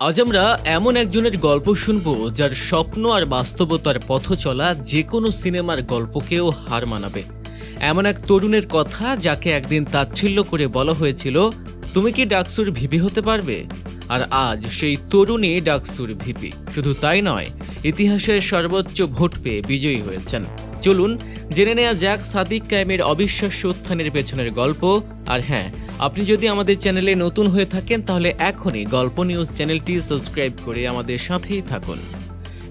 আজ আমরা এমন একজনের গল্প শুনব যার স্বপ্ন আর বাস্তবতার পথ চলা যে কোনো সিনেমার গল্পকেও হার মানাবে। এমন এক তরুণের কথা যাকে একদিন তাচ্ছিল্য করে বলা হয়েছিল, তুমি কি ডাকসুর ভিপি হতে পারবে? আর আজ সেই তরুণী ডাকসুর ভিপি। শুধু তাই নয়, ইতিহাসের সর্বোচ্চ ভোট পেয়ে বিজয়ী হয়েছেন। চলুন জেনে নেওয়া যাক সাদিক কায়েমের অবিশ্বাস্য উত্থানের পেছনের গল্প। আর হ্যাঁ আপনি যদি আমাদের চ্যানেলে নতুন হয়ে থাকেন, তাহলে এখনই গল্প নিউজ চ্যানেলটি সাবস্ক্রাইব করে আমাদের সাথেই থাকুন।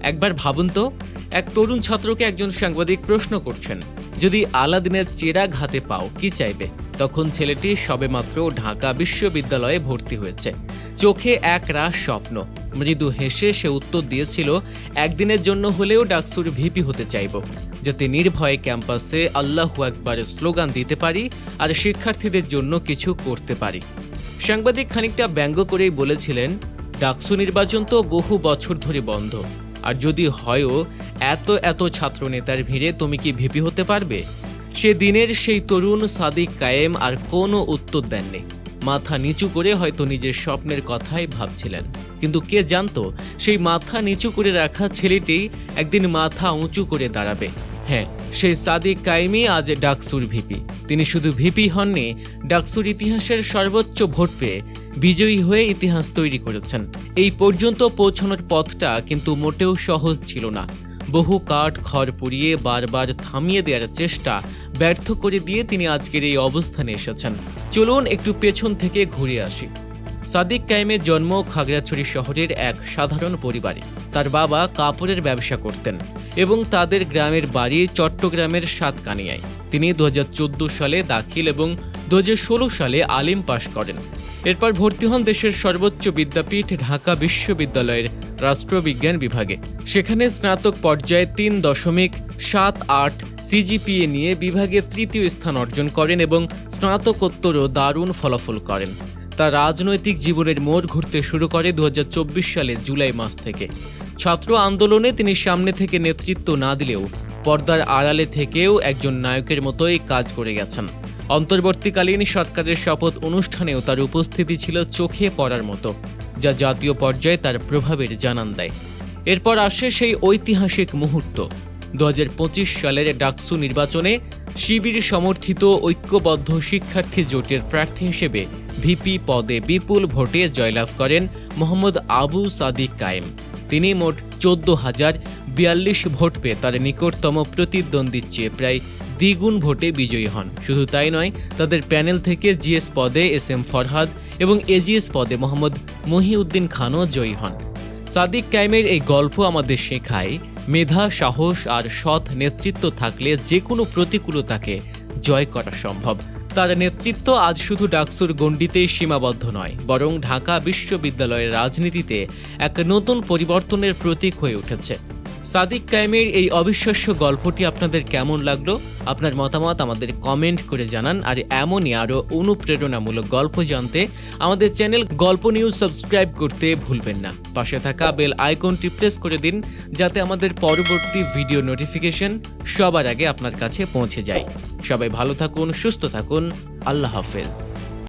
একবার ভাবুন তো, এক তরুণ ছাত্রকে একজন সাংবাদিক প্রশ্ন করছেন, যদি আলাদিনের চেরাগ হাতে পাও, কি চাইবে? তখন ছেলেটি সবেমাত্র ঢাকা বিশ্ববিদ্যালয়ে ভর্তি হয়েছে। চোখে এক রাস স্বপ্ন, মৃদু হেসে সে উত্তর দিয়েছিল, একদিনের জন্য হলেও ডাকসুর ভিপি হতে চাইব। যাতে নির্ভয়ে ক্যাম্পাসে আল্লাহু একবারের স্লোগান দিতে পারি আর শিক্ষার্থীদের জন্য কিছু করতে পারি। সাংবাদিক খানিকটা ব্যঙ্গ করেই বলেছিলেন, ডাকসু নির্বাচন তো বহু বছর ধরে বন্ধ। আর যদি হয়ও, এত এত ছাত্র নেতার ভিড়ে তুমি কি ভিপি হতে পারবে? সে দিনের সেই তরুণ সাদিক কায়েম আর কোনো উত্তর দেননি। মাথা নিচু করে হয়তো নিজের স্বপ্নের কথাই ভাবছিলেন। কিন্তু কে জানতো, সেই মাথা নিচু করে রাখা ছেলেটি একদিন মাথা উঁচু করে দাঁড়াবে। হ্যাঁ সেই সাদিক কায়েমই আজ ডাকসুর ভিপি। তিনি শুধু ভিপি হননি, ডাকসুর ইতিহাসের সর্বোচ্চ ভোট পেয়ে বিজয়ী হয়ে ইতিহাস তৈরি করেছেন। এই পর্যন্ত পৌঁছানোর পথটা কিন্তু মোটেও সহজ ছিল না। বহু কাঠ খড় পুড়িয়ে বারবার থামিয়ে দেওয়ার চেষ্টা ব্যর্থ করে দিয়ে তিনি আজকের এই অবস্থানে এসেছেন। চলুন একটু পেছন থেকে ঘুরে আসি। সাদিক কায়েমের জন্ম খাগড়াছড়ি শহরের এক সাধারণ পরিবারে। তার বাবা কাপড়ের ব্যবসা করতেন এবং তাদের গ্রামের বাড়ি চট্টগ্রামের সাতকানিয়ায়। তিনি দু হাজার চোদ্দ সালে দাখিল এবং দু হাজার ষোলো সালে আলিম পাশ করেন। এরপর ভর্তি হন দেশের সর্বোচ্চ বিদ্যাপীঠ ঢাকা বিশ্ববিদ্যালয়ের রাষ্ট্রবিজ্ঞান বিভাগে। সেখানে স্নাতক পর্যায়ে তিন দশমিক সাত আট সিজিপিএ নিয়ে বিভাগে তৃতীয় স্থান অর্জন করেন এবং স্নাতকোত্তরও দারুণ ফলাফল করেন। তার রাজনৈতিক জীবনের মোড় ঘুরতে শুরু করে দু সালে জুলাই মাস থেকে। ছাত্র আন্দোলনে তিনি সামনে থেকে নেতৃত্ব না দিলেও পর্দার আড়ালে থেকেও একজন নায়কের মতোই কাজ করে গেছেন। অন্তর্বর্তীকালীন সরকারের শপথ অনুষ্ঠানেও তার উপস্থিতি ছিল চোখে পড়ার মতো, যা জাতীয় পর্যায়ে তার প্রভাবের জানান দেয়। এরপর আসে সেই ঐতিহাসিক মুহূর্ত। দু হাজার পঁচিশ সালের ডাকসু নির্বাচনে শিবির সমর্থিত ঐক্যবদ্ধ শিক্ষার্থী জোটের প্রার্থী হিসেবে ভিপি পদে বিপুল ভোটে জয়লাভ করেন মোহাম্মদ আবু সাদিক কায়েম। তিনি মোট চোদ্দ হাজার বিয়াল্লিশ ভোট পেয়ে তার নিকটতম প্রতিদ্বন্দ্বীর চেয়ে প্রায় দ্বিগুণ ভোটে বিজয়ী হন। শুধু তাই নয়, তাদের প্যানেল থেকে জিএস পদে এস এম ফরহাদ এবং এজিএস পদে মোহাম্মদ মহিউদ্দিন খানও জয়ী হন। সাদিক কায়েমের এই গল্প আমাদের শেখায় মেধা, সাহস আর সৎ নেতৃত্ব থাকলে যে কোনো প্রতিকূলতাকে জয় করা সম্ভব। তার নেতৃত্ব আজ শুধু ডাকসুর গণ্ডিতেই সীমাবদ্ধ নয়, বরং ঢাকা বিশ্ববিদ্যালয়ের রাজনীতিতে এক নতুন পরিবর্তনের প্রতীক হয়ে উঠেছে। সাদিক কায়েমের এই অবিশ্বাস্য গল্পটি আপনাদের কেমন লাগল? আপনার মতামত আমাদের কমেন্ট করে জানান, আর এমনই আরও অনুপ্রেরণামূলক গল্প জানতে আমাদের চ্যানেল গল্প নিউজ সাবস্ক্রাইব করতে ভুলবেন না। পাশে থাকা বেল আইকনটি প্রেস করে দিন, যাতে আমাদের পরবর্তী ভিডিও নোটিফিকেশন সবার আগে আপনার কাছে পৌঁছে যায়। সবাই ভালো থাকুন, সুস্থ থাকুন, আল্লাহ হাফেজ।